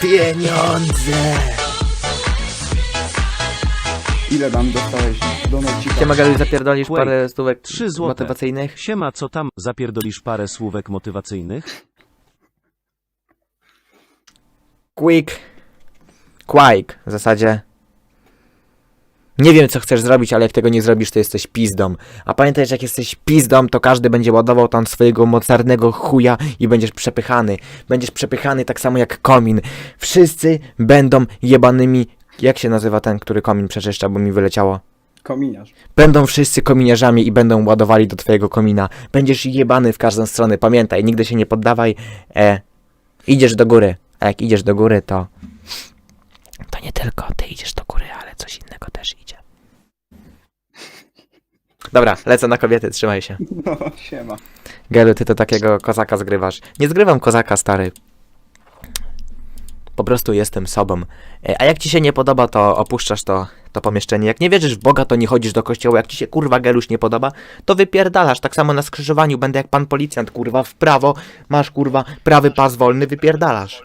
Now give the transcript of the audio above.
Pieniądze! Ile tam dostałeś donacika? Siema Galu, zapierdolisz Wait, parę stówek trzy złote. motywacyjnych? Siema, co tam? Zapierdolisz parę słówek motywacyjnych? Quick. Quake w zasadzie. Nie wiem co chcesz zrobić, ale jak tego nie zrobisz, to jesteś pizdą. A pamiętaj, że jak jesteś pizdą, to każdy będzie ładował tam swojego mocarnego chuja i będziesz przepychany. Będziesz przepychany tak samo jak komin. Wszyscy będą jebanymi... Jak się nazywa ten, który komin przeczyszcza, bo mi wyleciało? Kominiarz. Będą wszyscy kominiarzami i będą ładowali do twojego komina. Będziesz jebany w każdą stronę. Pamiętaj, nigdy się nie poddawaj. E, idziesz do góry. A jak idziesz do góry, to... To nie tylko ty idziesz do góry, ale coś innego też idzie. Dobra, lecę na kobiety, trzymaj się. No, siema. Gelu, ty to takiego kozaka zgrywasz. Nie zgrywam kozaka, stary. Po prostu jestem sobą. E, A jak ci się nie podoba, to opuszczasz to, to pomieszczenie. Jak nie wierzysz w Boga, to nie chodzisz do kościoła. Jak ci się kurwa geluś nie podoba, to wypierdalasz. Tak samo na skrzyżowaniu będę jak pan policjant, kurwa, w prawo. Masz kurwa prawy pas wolny, wypierdalasz.